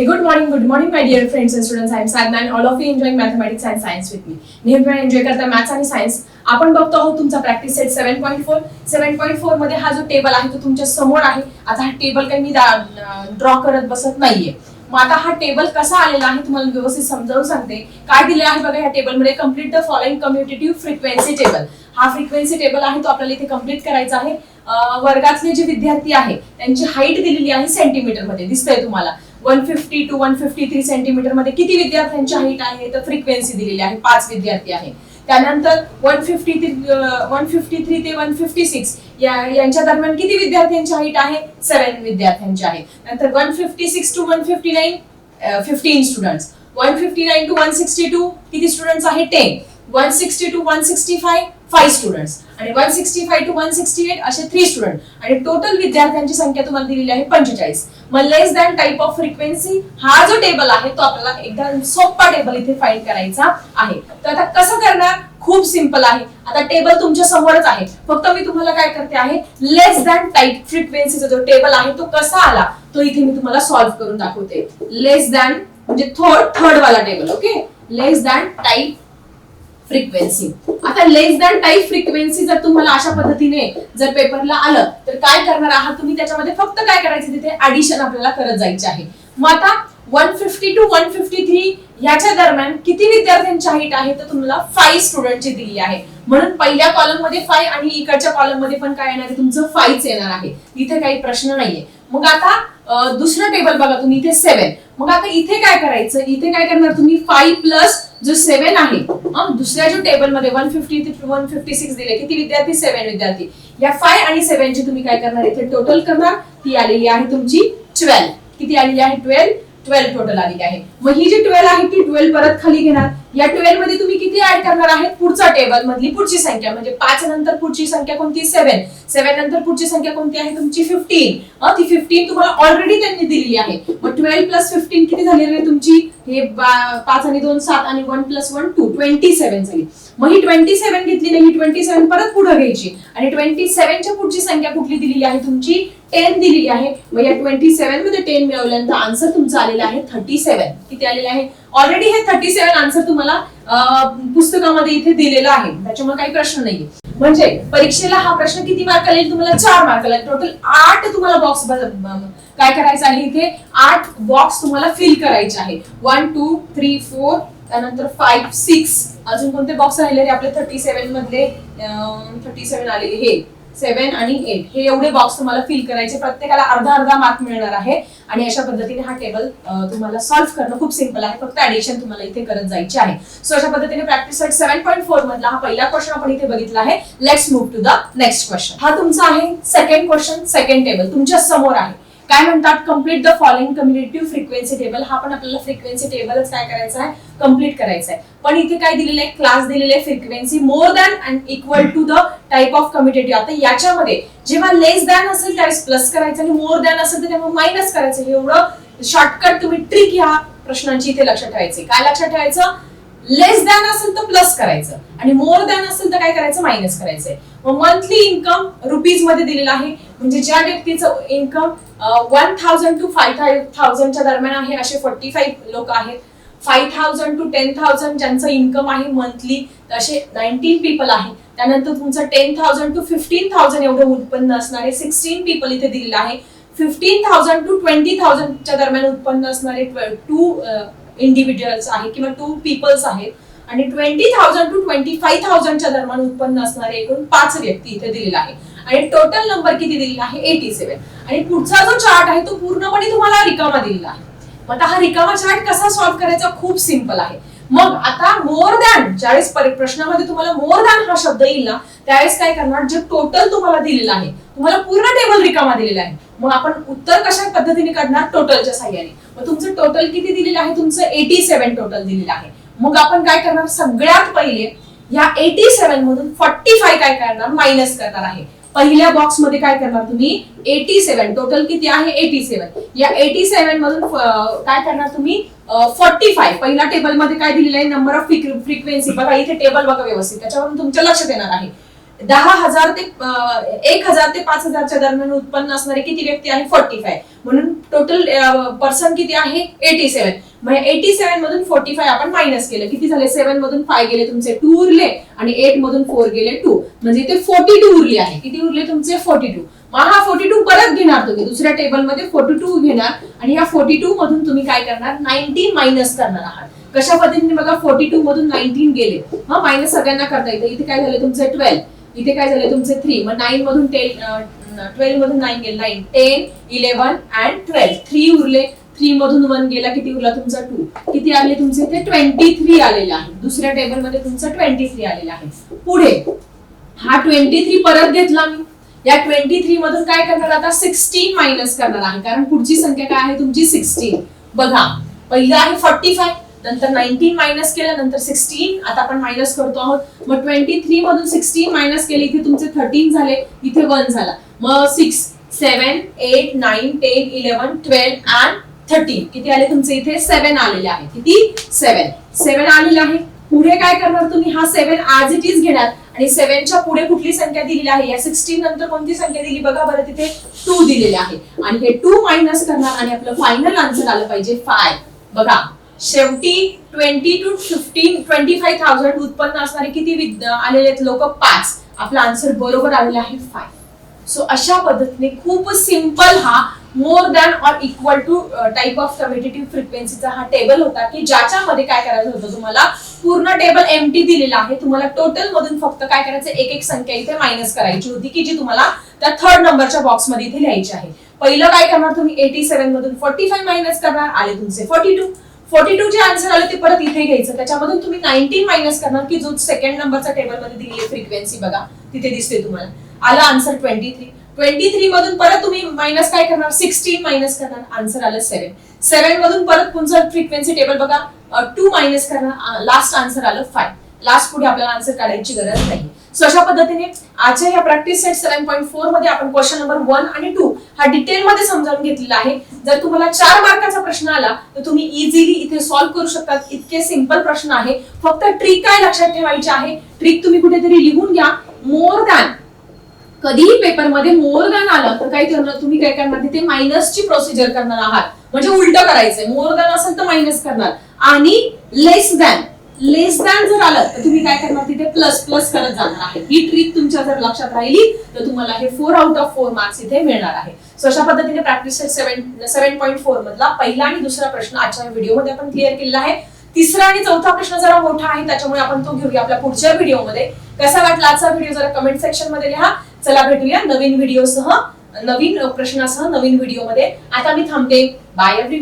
A good morning, good morning, my dear friends and students. I am Sadna and all of you enjoying mathematics and science with me. नेहमी enjoy करता maths आणि science आपण बघतो आहोत तुमचा practice set seven point four seven point फोरमध्ये हा जो टेबल आहे तो तुमच्यासमोर आहे. आता हा टेबल काही मी ड्रॉ करत बसत नाहीये. मग आता हा टेबल कसा आलेला आहे तुम्हाला व्यवस्थित समजावून सांगते. काय दिले आहे बघा या टेबलमध्ये complete the following commutative frequency table हा फ्रिक्वेन्सी टेबल आहे तो आपल्याला इथे कंप्लीट करायचा आहे. वर्गातले जे विद्यार्थी आहे त्यांची हाईट दिलेली आहे सेंटीमीटरमध्ये. दिसतंय तुम्हाला. One fifty two one fifty three सेंटीमीटरमध्ये किती विद्यार्थ्यांची हाईट आहे? तर फ्रिक्वेन्सी दिलेली आहे. पाच विद्यार्थी आहे. त्यानंतर one fifty one fifty three ते वन फिफ्टी सिक्स या यांच्या दरम्यान किती विद्यार्थ्यांची हाईट आहे? सेवन विद्यार्थ्यांची आहे. नंतर one fifty six to one fifty nine fifteen students one fifty nine to one sixty two किती स्टुडंट्स आहे? Ten one sixty two one sixty five five students आणि one sixty five to one sixty eight असे three student आणि total विद्यार्थ्यांची संख्या तुम्हाला दिलेली आहे पंचेचाळीस. मग less than type of frequency हा जो टेबल आहे तो आपल्याला एकदा सोपा टेबल इथे फाईंड करायचा आहे. तर आता कसं करणार? खूप सिंपल आहे. आता टेबल तुमच्या समोरच आहे. फक्त मी तुम्हाला काय करते आहे? लेस दॅन टाईप फ्रिक्वेन्सीचा जो टेबल आहे तो कसा आला? तो इथे मी तुम्हाला सॉल्व्ह करून दाखवते. लेस दॅन म्हणजे थर्ड थर्ड वाला table okay less than type frequency आता लेस दॅन टाईप फ्रिक्वेन्सी जर तुम्हाला अशा पद्धतीने जर पेपरला आलं तर काय करणार आहात तुम्ही? त्याच्यामध्ये फक्त काय करायचं? तिथे ऍडिशन आपल्याला करत जायचे आहे. मग आता one fifty two one fifty three याच्या दरम्यान किती विद्यार्थ्यांची हाईट आहे? तर तुम्हाला फाईव्ह स्टुडंटची दिली आहे. म्हणून पहिल्या कॉलममध्ये फाय आणि इकडच्या कॉलममध्ये पण काय येणार आहे? तुमचं फाईव्ह येणार आहे. इथे काही प्रश्न नाहीये. मग आता दुसरं टेबल बघा तुम्ही इथे सेव्हन मग आता इथे काय करायचं? इथे काय करणार तुम्ही? फाईव्ह प्लस जो सेव्हन आहे दुसऱ्या जो टेबलमध्ये वन फिफ्टी ते वन फिफ्टी सिक्स दिले किती विद्यार्थी? सेव्हन विद्यार्थी. या फाय आणि सेवन ची तुम्ही काय करणार? इथे टोटल करणार ती आलेली आहे तुमची ट्वेल्व किती आलेली आहे? ट्वेल्व ट्वेल्व टोटल आलेली आहे. मग ही जी ट्वेल्व आहे ती ट्वेल्व परत खाली घेणार. या ट्वेल्वमध्ये तुम्ही किती ऍड करणार आहेत? पुढचा टेबल मधली पुढची संख्या. म्हणजे पाच नंतर पुढची संख्या कोणती? सेव्हन सेव्हन नंतर पुढची संख्या कोणती आहे? तुमची फिफ्टीन ती फिफ्टीन तुम्हाला ऑलरेडी त्यांनी दिलेली आहे. मग ट्वेल्व प्लस फिफ्टीन किती झालेली आहे तुमची? हे पाच आणि दोन सात आणि one plus one two twenty seven झाली. मग ही ट्वेंटी सेव्हन घेतली नाही ही ट्वेंटी सेव्हन परत पुढे घ्यायची. आणि ट्वेंटी सेव्हनच्या पुढची संख्या कुठली दिलेली आहे तुमची? टेन दिलेली आहे. मग या ट्वेंटी सेव्हनमध्ये टेन मिळवल्यानंतर आन्सर तुमचं आलेलं आहे थर्टी सेव्हन किती आलेलं आहे? ऑलरेडी हे थर्टी सेव्हन आन्सर तुम्हाला पुस्तकामध्ये इथे दिलेलं आहे. त्याच्यामुळे काही प्रश्न नाहीये. म्हणजे परीक्षेला हा प्रश्न किती मार्क आले? तुम्हाला चार मार्क टोटल आठ तुम्हाला बॉक्स काय करायचं आहे इथे? आठ बॉक्स तुम्हाला फिल करायचे आहे. वन टू थ्री फोर त्यानंतर फाईव्ह सिक्स अजून कोणते बॉक्स राहिले आपले थर्टी सेव्हन मधले? थर्टी सेव्हन आलेले हे. सेव्हन आणि एट हे एवढे बॉक्स तुम्हाला फिल करायचे. प्रत्येकाला अर्धा अर्धा मार्क मिळणार आहे. आणि अशा पद्धतीने हा टेबल तुम्हाला सॉल्व्ह करणं खूप सिंपल आहे. फक्त ऍडिशन तुम्हाला इथे करत जायचे आहे. सो अशा पद्धतीने practice set seven point four मधला हा पहिला क्वेश्चन आपण इथे बघितला आहे. Let's move to the next question हा तुमचा आहे सेकंड क्वेश्चन सेकंड टेबल तुमच्यासमोर आहे. काय म्हणतात complete the following cumulative frequency table हा पण आपल्याला फ्रिक्वेन्सी टेबलच काय करायचा आहे? कंप्लीट करायचा आहे. पण इथे काय दिलेलं आहे? क्लास दिलेले आहे frequency more than and equal to the type of cumulative आता याच्यामध्ये जेव्हा लेस दॅन असेल त्यावेळेस प्लस करायचं आणि मोर दॅन असेल तर तेव्हा मायनस करायचं. हे एवढं शॉर्टकट तुम्ही ट्रिक ह्या प्रश्नांची इथे लक्षात ठेवायचे. काय लक्षात ठेवायचं? लेस दॅन असेल तर प्लस करायचं. आणि मोर दॅन असेल तर काय करायचं? मायनस करायचंय मग मंथली इन्कम रुपीजमध्ये दिलेलं आहे. म्हणजे ज्या व्यक्तीचं income one thousand to five थाउजंडच्या दरम्यान आहे असे फोर्टी फाईव्ह लोक आहेत. Five thousand to ten thousand ज्यांचं इन्कम आहे मंथली असे नाईन्टीन पीपल आहे. त्यानंतर तुमचं ten thousand to fifteen thousand एवढं उत्पन्न असणारे सिक्स्टीन पीपल इथे दिलेलं आहे. फिफ्टीन थाउजंड टू ट्वेंटी थाउजंडच्या दरम्यान उत्पन्न असणारे टू इंडिव्हिज्युअल्स आहे किंवा टू पीपल्स आहेत. आणि twenty thousand to twenty five थाउजंडच्या दरम्यान उत्पन्न असणारे एकूण पाच व्यक्ती इथे दिलेला आहे. आणि टोटल नंबर किती दिलेला आहे? एटी सेव्हन आणि पुढचा जो चार्ट आहे तो पूर्णपणे तुम्हाला रिकामा दिलेला आहे. मग आता हा रिकामा चार्ट कसा सॉल्व्ह करायचा? खूप सिंपल आहे. मग आता मोर दॅन ज्यावेळेस प्रश्नामध्ये तुम्हाला मोर दॅन हा शब्द येईल ना त्यावेळेस काय करणार? जे टोटल तुम्हाला दिलेलं आहे तुम्हाला पूर्ण टेबल रिकामा दिलेला आहे. मग आपण उत्तर कशा पद्धतीने काढणार? टोटलच्या साह्याने. मग तुमचं टोटल किती दिलेलं आहे? तुमचं एटी सेव्हन टोटल दिलेलं आहे. मग आपण काय करणार? सगळ्यात पहिले या एटी सेव्हन मधून फोर्टी फाय काय करणार? मायनस करणार आहे. पहिल्या बॉक्समध्ये काय करणार तुम्ही? एटी सेव्हन टोटल किती आहे? एटी सेव्हन या एटी सेव्हन मधून काय करणार तुम्ही? फोर्टी फाय पहिल्या टेबलमध्ये काय दिलेलं आहे? नंबर ऑफ फ्रिक्वेन्सी बघा इथे टेबल बघा व्यवस्थित. त्याच्यावरून तुमच्या लक्षात येणार आहे. दहा हजार ते एक हजार ते पाच हजारच्या दरम्यान उत्पन्न असणारे किती व्यक्ती आहे? फोर्टी फाय म्हणून टोटल पर्सन किती आहे? एटी सेव्हन म्हणजे एटी सेव्हन मधून फोर्टी फाय आपण मायनस केलं. किती झाले? सेव्हन मधून फाय गेले तुमचे टू उरले आणि एट मधून फोर गेले टू म्हणजे ते फोर्टी टू उरले आहे. किती उरले तुमचे? फोर्टी टू मग हा फोर्टी टू परत घेणार तुम्ही. दुसऱ्या टेबलमध्ये फोर्टी टू घेणार आणि या फोर्टी टू मधून तुम्ही काय करणार? नाईन्टीन मायनस करणार आहात. कशा पद्धतीने बघा? फोर्टी टू मधून नाईन्टीन गेले. हा मायनस सगळ्यांना करता येतं. इथे काय झालं? तुमचे ट्वेल्व इथे काय झालं तुमचे थ्री मग नाईन मधून टेन ट्वेल्व मधून नाईन गेले. Nine ten eleven and twelve three उरले. थ्री मधून वन गेला. किती उरला तुमचा टू किती आले तुमचे? ते ट्वेंटी थ्री आलेले आहे. दुसऱ्या टेबलमध्ये तुमचा ट्वेंटी थ्री आलेलं आहे. पुढे. हा ट्वेंटी थ्री परत घेतला मी. या ट्वेंटी थ्री मधून काय करणार? आता सिक्स्टीन मायनस करणार आहे. कारण पुढची संख्या काय आहे? तुमची सिक्स्टीन बघा. पहिलं आहे फॉर्टी फाय नंतर नाईन्टीन मायनस केलं नंतर सिक्स्टीन आता आपण मायनस करतो आहोत. मग ट्वेंटी थ्री मधून सिक्स्टीन मायनस केले इथे तुमचे थर्टीन झाले इथे वन झाला. मग six seven eight nine ten eleven twelve and thirteen. किती आले तुमचे इथे? सेवन आलेले आहे. किती? सेवन. सेवन आलेले आहे. पुढे काय करणार तुम्ही? हा सेवन आज इट इज घेणार. आणि सेव्हनच्या पुढे कुठली संख्या दिलेली आहे? या सिक्स्टीन नंतर कोणती संख्या दिली? बघा बरं तिथे टू दिलेले आहे. आणि हे टू मायनस करणार आणि आपलं फायनल आन्सर आलं पाहिजे फाय बघा. शेवटी twenty to fifteen twenty five thousand उत्पन्न असणारे किती विद- आलेले आहेत? लोक पाच. आपला आन्सर बरोबर आलेला आहे फाय सो अशा पद्धतीने खूप सिंपल हा more than or equal to type of cumulative फ्रिक्वेन्सीचा हा टेबल होता की ज्याच्यामध्ये काय करायचं होतं तुम्हाला? पूर्ण टेबल एम टी दिलेला आहे. तुम्हाला टोटल मधून फक्त काय करायचं? एक एक संख्या इथे मायनस करायची होती की जी तुम्हाला त्या थर्ड नंबरच्या बॉक्समध्ये इथे लिहायची आहे. पहिलं काय करणार तुम्ही? एटी सेव्हन मधून फोर्टी फाईव्ह मायनस करणार. आले तुमचे फोर्टी टू फोर्टी टू जे आन्सर आले ते परत इथे घ्यायचं. त्याच्यामधून तुम्ही नाईन्टीन मायनस करणार की जो सेकंड नंबरचा टेबलमध्ये दिलेली फ्रिक्वेन्सी बघा तिथे दिसते तुम्हाला. आला answer twenty three twenty three मधून परत तुम्ही मायनस काय करणार? सिक्स्टीन मायनस करणार. आन्सर आलं सेव्हन सेव्हन मधून परत तुमचं फ्रिक्वेन्सी टेबल बघा टू मायनस करणार. लास्ट आन्सर आलं फाय लास्ट पुढे आपल्याला आन्सर काढायची गरज नाही. सो अशा पद्धतीने आजच्या ह्या प्रॅक्टिस सेट सेव्हन पॉईंट फोरमध्ये आपण क्वेश्चन नंबर वन आणि टू हा डिटेल मध्ये समजावून घेतलेला आहे. जर तुम्हाला चार मार्काचा प्रश्न आला तर तुम्ही इझिली इथे सॉल्व्ह करू शकतात. इतके सिंपल प्रश्न आहे. फक्त ट्रिक काय लक्षात ठेवायची आहे? ट्रिक तुम्ही कुठेतरी लिहून घ्या. मोर दॅन कधीही पेपरमध्ये मोर दॅन आलं तर काय करणार तुम्ही? काय करणार? तिथे मायनसची प्रोसिजर करणार आहात. म्हणजे उलट करायचंय. मोर दॅन असेल तर मायनस करणार. आणि लेस दॅन लेस दॅन जर आलं तर तुम्ही काय करणार तिथे प्लस प्लस करत जाणार आहे. ही ट्रिक तुमच्या जर लक्षात राहिली तर तुम्हाला हे four out of four marks इथे मिळणार आहे. सो अशा पद्धतीने practice seven seven point four मधला पहिला आणि दुसरा प्रश्न आजच्या व्हिडिओमध्ये आपण क्लिअर केलेला आहे. तिसरा आणि चौथा प्रश्न जरा मोठा आहे त्याच्यामुळे आपण तो घेऊया आपल्या पुढच्या व्हिडिओमध्ये कसा वाटला आजचा व्हिडिओ जरा कमेंट सेक्शनमध्ये लिहा. चला भेटूया नवीन व्हिडिओसह नवीन प्रश्नासह नवीन व्हिडिओमध्ये आता मी थांबते. Bye every